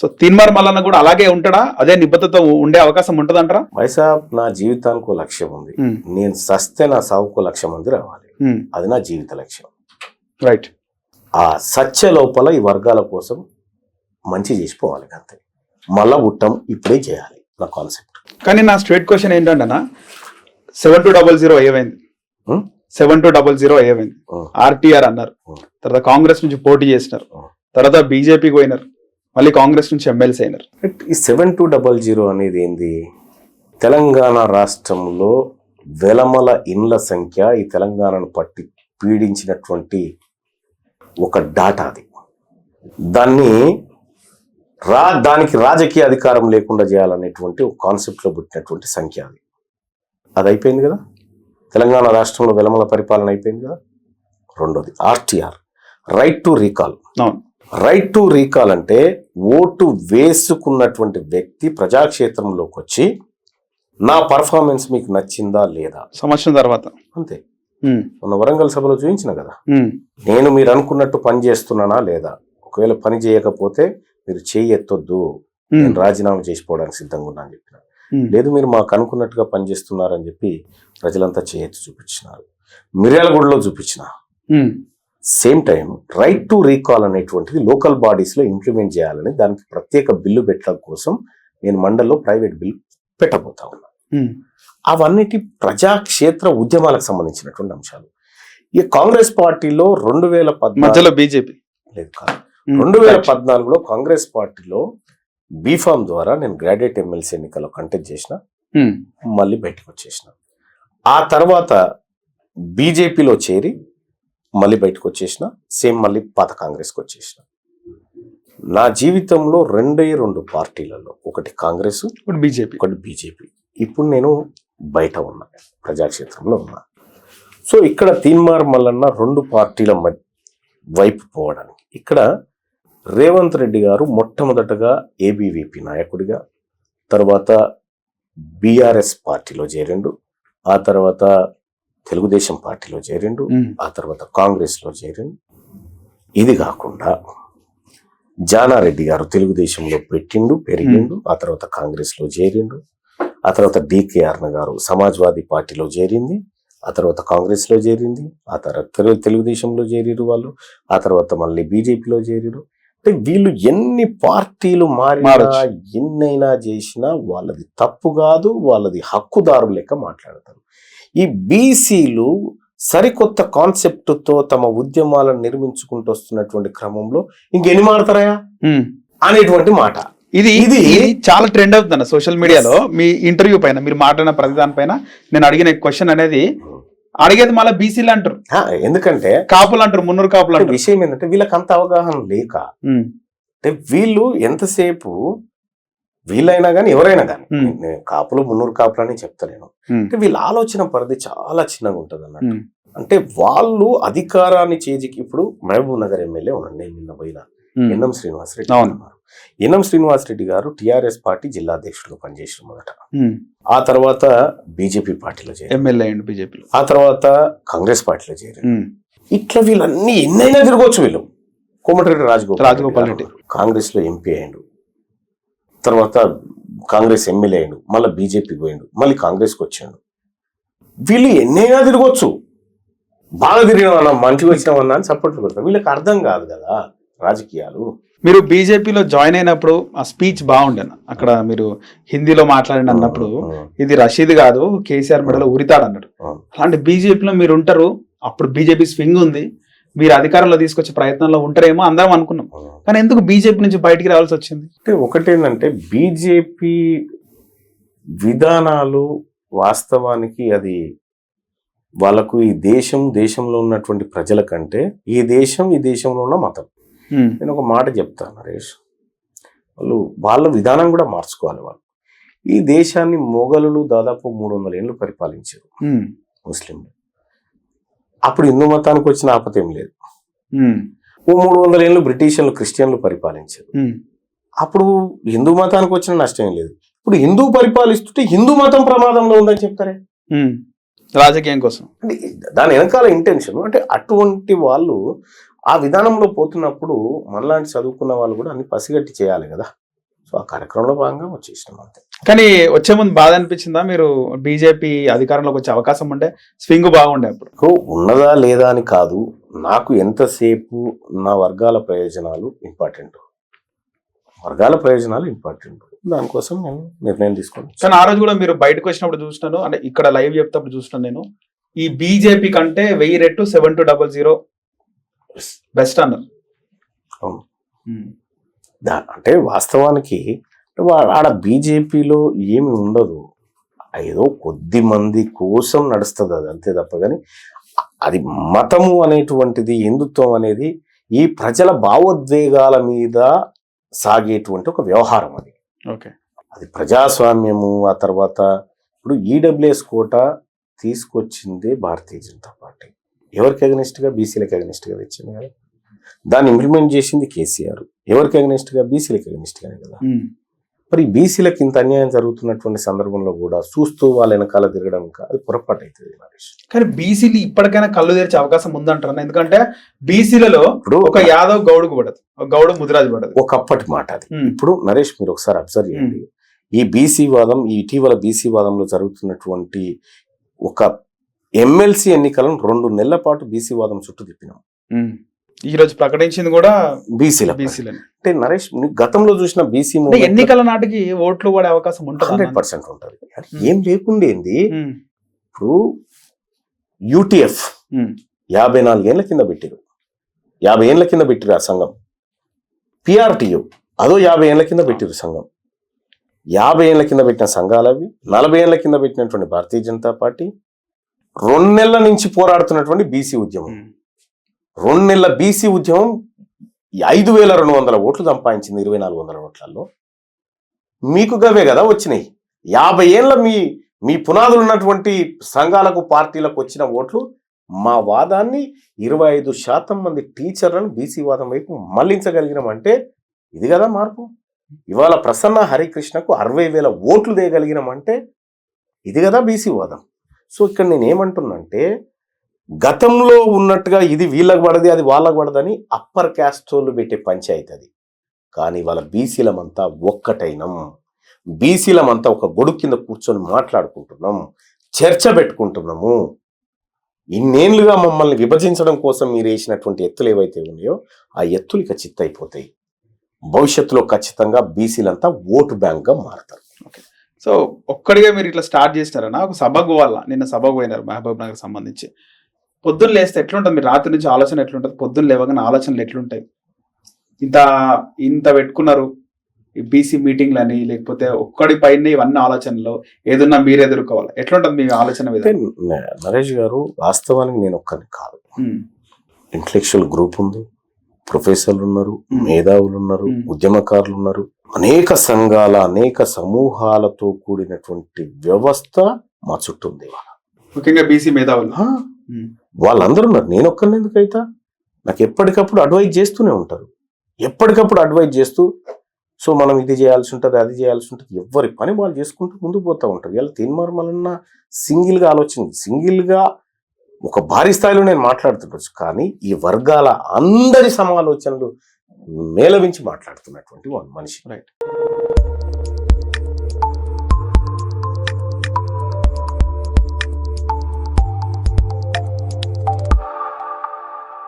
So Teenmar Mallanna కూడా అలాగే ఉంటాడా? అదే నిబద్ధత ఉండే అవకాశం ఉంటదంటారా? వైసాబ్ నా జీవితానికి ఒక లక్ష్యం ఉంది. నేను సస్తే నా సాగుకు లక్ష్యం ఉంది రావాలి. అది నా జీవిత లక్ష్యం. రైట్. ఆ సత్య లోపల ఈ వర్గాల కోసం మంచి చేసిపోవాలి అంతే. మళ్ళా ఉట్టం ఇప్పుడే చేయాలి. నా కాన్సెప్ట్. కానీ నా స్ట్రేట్ క్వశ్చన్ ఏంటంటే సెవెన్ టూ డబల్ జీరో ఏమైంది. సెవెన్ టూ డబల్ జీరో ఏమైంది. ఆర్టీఆర్ అన్నారు. తర్వాత కాంగ్రెస్ నుంచి పోటీ చేసినారు. తర్వాత బీజేపీకి పోయినారు. మళ్ళీ కాంగ్రెస్ నుంచి ఎమ్మెల్సీ అయినారు. ఈ సెవెన్ టూ డబల్ జీరో అనేది ఏంది? తెలంగాణ రాష్ట్రంలో వెలమల ఇండ్ల సంఖ్య ఈ తెలంగాణను పట్టి పీడించినటువంటి ఒక డాటా అది. దాన్ని రా దానికి రాజకీయ అధికారం లేకుండా చేయాలనేటువంటి ఒక కాన్సెప్ట్లో పుట్టినటువంటి సంఖ్య అది. అది అయిపోయింది కదా? తెలంగాణ రాష్ట్రంలో వెలమల పరిపాలన అయిపోయింది కదా? రెండోది RTR. Right to recall right to recall అంటే ఓటు వేసుకున్నటువంటి వ్యక్తి ప్రజాక్షేత్రంలోకి వచ్చి నా పర్ఫార్మెన్స్ మీకు నచ్చిందా లేదా? సంవత్సరం తర్వాత. అంతే. మొన్న వరంగల్ సభలో చూపించిన కదా. నేను మీరు అనుకున్నట్టు పని చేస్తున్నానా లేదా? ఒకవేళ పని చేయకపోతే మీరు చేయి ఎత్తొద్దు నేను రాజీనామా చేసిపోవడానికి సిద్ధంగా ఉన్నా అని చెప్పిన లేదు మీరు మాకు అనుకున్నట్టుగా పని చేస్తున్నారని చెప్పి ప్రజలంతా చేయెత్తి చూపించినారు. మిర్యాలగూడలో చూపించిన. Same time right to recall అనేటువంటిది లోకల్ బాడీస్లో ఇంప్లిమెంట్ చేయాలని దానికి ప్రత్యేక బిల్లు పెట్టడం కోసం నేను మండల్లో ప్రైవేట్ బిల్ పెట్టబోతా ఉన్నా. ఉమ్, అవన్నిటి ప్రజాక్షేత్ర ఉద్యమాలకు సంబంధించినటువంటి అంశాలు. ఈ కాంగ్రెస్ పార్టీలో రెండు వేల పద్నాలుగు మధ్యలో బీజేపీ. లేదు కాదు. రెండు వేల పద్నాలుగులో కాంగ్రెస్ పార్టీలో బీఫామ్ ద్వారా నేను గ్రాడ్యుయేట్ ఎమ్మెల్సీ ఎన్నికల్లో కంటెస్ట్ చేసిన మళ్ళీ బయటకు వచ్చేసిన. ఆ తర్వాత బీజేపీలో చేరి మళ్ళీ బయటకు వచ్చేసిన సేమ్ మళ్ళీ పాత కాంగ్రెస్కి వచ్చేసిన. నా జీవితంలో రెండే రెండు పార్టీలలో ఒకటి కాంగ్రెస్ ఇప్పుడు బీజేపీ. ఒకటి బీజేపీ. ఇప్పుడు నేను బయట ఉన్నా ప్రజాక్షేత్రంలో ఉన్నా. సో ఇక్కడ తీన్మార్ మల్లన్న రెండు పార్టీల మధ్య వైపు పోవడానికి. ఇక్కడ రేవంత్ రెడ్డి గారు మొట్టమొదటగా ఏబీవీపీ నాయకుడిగా తర్వాత బీఆర్ఎస్ పార్టీలో చేరిండు. ఆ తర్వాత తెలుగుదేశం పార్టీలో చేరిండు ఆ తర్వాత కాంగ్రెస్లో చేరిండు. ఇది కాకుండా జానారెడ్డి గారు తెలుగుదేశంలో పెట్టిండు పెరిగిండు ఆ తర్వాత కాంగ్రెస్లో చేరిండు. ఆ తర్వాత డికేఆర్న గారు సమాజ్వాదీ పార్టీలో చేరింది ఆ తర్వాత కాంగ్రెస్లో చేరింది ఆ తర్వాత తెలు- తెలుగుదేశంలో చేరిరు వాళ్ళు ఆ తర్వాత మళ్ళీ బీజేపీలో చేరిరు అంటే వీళ్ళు ఎన్ని పార్టీలు మారినా. ఎన్నైనా చేసినా వాళ్ళది తప్పు కాదు వాళ్ళది హక్కుదారు లెక్క మాట్లాడతారు. ఈ బీసీలు సరికొత్త కాన్సెప్ట్తో తమ ఉద్యమాలను నిర్మించుకుంటూ వస్తున్నటువంటి క్రమంలో ఇంకెన్ని మాడతారా ఉమ్. అనేటువంటి మాట. ఇది ఇది- చాలా ట్రెండ్ అవుతుంది సోషల్ మీడియాలో మీ ఇంటర్వ్యూ పైన మీరు మాట్లాడిన ప్రతి దానిపైన నేను అడిగిన క్వశ్చన్ అనేది అడిగేది మళ్ళీ బీసీలు అంటారు. ఎందుకంటే కాపులు అంటారు మున్నూరు కాపులు అంటారు. విషయం ఏంటంటే వీళ్ళకి అంత అవగాహన లేక అంటే వీళ్ళు ఎంతసేపు వీళ్ళైనా కానీ ఎవరైనా కానీ. నేను కాపులు మున్నూరు కాపులు అని చెప్తలేను అంటే వీళ్ళ ఆలోచన పరిధి చాలా చిన్నగా ఉంటుంది అన్నట్టు అంటే వాళ్ళు అధికారాన్ని చేజికి ఇప్పుడు మహబూబ్ నగర్ ఎమ్మెల్యే ఉన్నాడు నేను నిన్న పోయిన. ఎన్నం శ్రీనివాసరెడ్డి. ఎన్నం శ్రీనివాసరెడ్డి గారు. టిఆర్ఎస్ పార్టీ జిల్లా అధ్యక్షుడు పనిచేసిన మొదట. ఆ తర్వాత బీజేపీ పార్టీలో చేరారు ఎమ్మెల్యే అయ్యండి బీజేపీలో. ఆ తర్వాత కాంగ్రెస్ పార్టీలో చేరారు ఇట్లా వీళ్ళన్నీ ఎన్నైనా తిరగవచ్చు వీళ్ళు. కోమటిరెడ్డి రాజగోపాల్ రాజగోపాల్ రెడ్డి. కాంగ్రెస్లో ఎంపీ అయ్యిండు. తర్వాత కాంగ్రెస్ ఎమ్మెల్యే అయ్యిండు మళ్ళీ బీజేపీకి పోయిండు మళ్ళీ కాంగ్రెస్కి వచ్చాడు. వీళ్ళు ఎన్నైనా తిరగవచ్చు బాగా తిరిగినా మంచిగా వచ్చినామన్నా అని సపోర్ట్ పెడతారు వీళ్ళకి అర్థం కాదు కదా రాజకీయాలు. మీరు బీజేపీలో జాయిన్ అయినప్పుడు ఆ స్పీచ్ బాగుండేను? అక్కడ మీరు హిందీలో మాట్లాడిన అన్నప్పుడు ఇది రషీద్ కాదు కేసీఆర్ మెడలో ఉరితాడు అన్నాడు. అలాంటి బీజేపీలో మీరు ఉంటారు అప్పుడు బీజేపీ స్వింగ్ ఉంది మీరు అధికారంలో తీసుకొచ్చే ప్రయత్నంలో ఉంటారేమో అందరం అనుకున్నాం. కానీ ఎందుకు బీజేపీ నుంచి బయటికి రావాల్సి వచ్చింది? అంటే ఒకటేంటంటే బీజేపీ విధానాలు వాస్తవానికి అది వాళ్ళకు ఈ దేశం దేశంలో ఉన్నటువంటి ప్రజల కంటే ఈ దేశం ఈ దేశంలో ఉన్న మతం. నేను ఒక మాట చెప్తాను నరేష్. వాళ్ళు వాళ్ళ విధానం కూడా మార్చుకోవాలి వాళ్ళు. ఈ దేశాన్ని మొఘలులు దాదాపు మూడు వందల ఏళ్ళు పరిపాలించారు. ముస్లింలు. అప్పుడు హిందూ మతానికి వచ్చిన ఆపత ఏం లేదు. ఓ మూడు వందల ఏళ్ళు బ్రిటిషర్లు క్రిస్టియన్లు పరిపాలించారు. అప్పుడు హిందూ మతానికి వచ్చిన నష్టం లేదు. ఇప్పుడు హిందూ పరిపాలిస్తుంటే హిందూ మతం ప్రమాదంలో ఉందని చెప్తారే. రాజకీయం కోసం. అంటే దాని వెనకాల ఇంటెన్షన్ అంటే అటువంటి వాళ్ళు ఆ విధానంలో పోతున్నప్పుడు మనలాంటి చదువుకున్న వాళ్ళు కూడా అన్ని పసిగట్టి చేయాలి కదా. ఆ కార్యక్రమంలో భాగంగా వచ్చేసినాం అంతే. కానీ వచ్చే ముందు బాధ అనిపించిందా? మీరు బీజేపీ అధికారంలోకి వచ్చే అవకాశం ఉండే స్వింగ్ బాగుండే అప్పుడు? ఉన్నదా లేదా అని కాదు నాకు ఎంతసేపు నా వర్గాల ప్రయోజనాలు ఇంపార్టెంట్? వర్గాల ప్రయోజనాలు ఇంపార్టెంట్. దానికోసం నేను నిర్ణయం తీసుకున్నాను. కానీ ఆ రోజు కూడా మీరు బయటకు వచ్చినప్పుడు చూసినాను అంటే ఇక్కడ లైవ్ చెప్తప్పుడు చూసినాను నేను. ఈ బీజేపీ కంటే వెయ్యి రెట్టు seven two double zero best అన్నారు. అవును. దా- అంటే వాస్తవానికి ఆడ బీజేపీలో ఏమి ఉండదు. ఏదో కొద్ది మంది కోసం నడుస్తుంది అది అంతే తప్ప కానీ అది మతము అనేటువంటిది హిందుత్వం అనేది ఈ ప్రజల భావోద్వేగాల మీద సాగేటువంటి ఒక వ్యవహారం అది. ఓకే. అది ప్రజాస్వామ్యము ఆ తర్వాత ఇప్పుడు ఈడబ్ల్యూఎస్ కోట తీసుకొచ్చిందే భారతీయ జనతా పార్టీ. ఎవరికి against గా బీసీలకు against గా తెచ్చింది కదా? దాన్ని ఇంప్లిమెంట్ చేసింది కేసీఆర్. ఎవరికి against గా బీసీలకు against గానే కదా. మరి బీసీలకు ఇంత అన్యాయం జరుగుతున్నటువంటి సందర్భంలో కూడా చూస్తూ వాళ్ళ వెనకాల తిరగడం అది పొరపాటు అవుతుంది నరేష్. కానీ బీసీలు ఇప్పటికైనా కళ్ళు తెరిచే అవకాశం ఉందంటారు? ఎందుకంటే బీసీలలో ఇప్పుడు ఒక యాదవ్ గౌడుకు పడదు. ఒక గౌడు ముదిరాజు పడదు. ఒకప్పటి మాట అది. ఇప్పుడు నరేష్ మీరు ఒకసారి అబ్జర్వ్ చేయండి. ఈ బీసీ వాదం ఈ ఇటీవల బీసీ వాదంలో జరుగుతున్నటువంటి ఒక ఎమ్మెల్సీ ఎన్నికలను రెండు నెలల పాటు బీసీ వాదం చుట్టూ తిప్పినాం. ఈ రోజు ప్రకటించింది కూడా బీసీల బీసీలని అంటే నరేష్ గతంలో చూసిన బీసీ ఎన్నికల నాటికి ఓట్లు పడే అవకాశం ఉంటుంది హండ్రెడ్ పర్సెంట్ ఉంటుంది. అది ఏం లేకుండేంది ఉమ్. ఇప్పుడు యూటీఎఫ్ ఉమ్. యాభై నాలుగేళ్ళ కింద పెట్టిరు. యాభై ఏళ్ళ కింద పెట్టిరు ఆ సంఘం. పిఆర్టీయు అదో యాభై ఏళ్ళ కింద పెట్టిరు సంఘం. యాభై ఏళ్ళ కింద పెట్టిన సంఘాలు అవి నలభై ఏళ్ళ కింద పెట్టినటువంటి భారతీయ జనతా పార్టీ రెండు నెలల నుంచి పోరాడుతున్నటువంటి బీసీ ఉద్యమం. రెండు నెలల బీసీ ఉద్యమం ఐదు వేల రెండు వందల ఓట్లు సంపాదించింది ఇరవై నాలుగు వందల ఓట్లలో మీకు గవే కదా వచ్చినాయి. యాభై ఏళ్ళ మీ మీ పునాదులు ఉన్నటువంటి సంఘాలకు పార్టీలకు వచ్చిన ఓట్లు మా వాదాన్ని ఇరవై ఐదు శాతం మంది టీచర్లను బీసీ వాదం వైపు మళ్ళించగలిగినామంటే ఇది కదా మార్పు. ఇవాళ ప్రసన్న హరికృష్ణకు అరవై వేల ఓట్లు దేయగలిగినామంటే ఇది కదా బీసీ వాదం. సో ఇక్కడ నేను ఏమంటున్నంటే గతంలో ఉన్నట్టుగా ఇది వీళ్ళకి పడది అది వాళ్ళకు పడదని అప్పర్ క్యాస్ట్ వాళ్ళు పెట్టే పంచాయతీ అది. కానీ వాళ్ళ బీసీలమంతా ఒక్కటైనం. బీసీలమంతా ఒక గొడుగు కింద కూర్చొని మాట్లాడుకుంటున్నాం చర్చ పెట్టుకుంటున్నాము. ఇన్నేళ్ళుగా మమ్మల్ని విభజించడం కోసం మీరు వేసినటువంటి ఎత్తులు ఏవైతే ఉన్నాయో ఆ ఎత్తులు ఇక చిత్తైపోతాయి. భవిష్యత్తులో ఖచ్చితంగా బీసీలంతా ఓటు బ్యాంక్గా మారతారు. సో ఒక్కడిగా మీరు ఇట్లా స్టార్ట్ చేసినారన్న ఒక సభకు వల్ల నిన్న సభకు పోయినారు మహబూబ్ నగర్ సంబంధించి. పొద్దున్న లేస్తే ఎట్లుంటుంది? మీరు రాత్రి నుంచి ఆలోచన ఎట్లుంటుంది? పొద్దున్న లేవగానే ఆలోచనలు ఎట్లుంటాయి? ఇంత ఇంత పెట్టుకున్నారు ఈ బీసీ మీటింగ్లు అని లేకపోతే ఒక్కడి పైన ఇవన్నీ ఆలోచనలు ఏదన్నా మీరు ఎదుర్కోవాలి. ఎట్లుంటుంది మీ ఆలోచన నరేష్ గారు వాస్తవానికి నేను ఒక్కరిని కాదు. ఇంటలెక్చువల్ గ్రూప్ ఉంది. ప్రొఫెసర్లు ఉన్నారు. మేధావులు ఉన్నారు. ఉద్యమకారులు ఉన్నారు. అనేక సంఘాల అనేక సమూహాలతో కూడినటువంటి వ్యవస్థ మా చుట్టూ ఉంది. ముఖ్యంగా బీసీ మేధావులు. వాళ్ళందరూ ఉన్నారు. నేను ఒక్కరిని ఎందుకైతే నాకు ఎప్పటికప్పుడు అడ్వైజ్ చేస్తూనే ఉంటారు. ఎప్పటికప్పుడు అడ్వైజ్ చేస్తూ సో మనం ఇది చేయాల్సి ఉంటుంది అది చేయాల్సి ఉంటుంది. ఎవరి పని వాళ్ళు చేసుకుంటూ ముందుకు పోతూ ఉంటారు. ఇలా తీన్మార్మలన్న సింగిల్గా ఆలోచన సింగిల్గా ఒక భారీ స్థాయిలో నేను మాట్లాడుతుండొచ్చు కానీ ఈ వర్గాల అందరి సమాలోచనలు మేళవించి మాట్లాడుతున్నటువంటి వన్ మనిషి. రైట్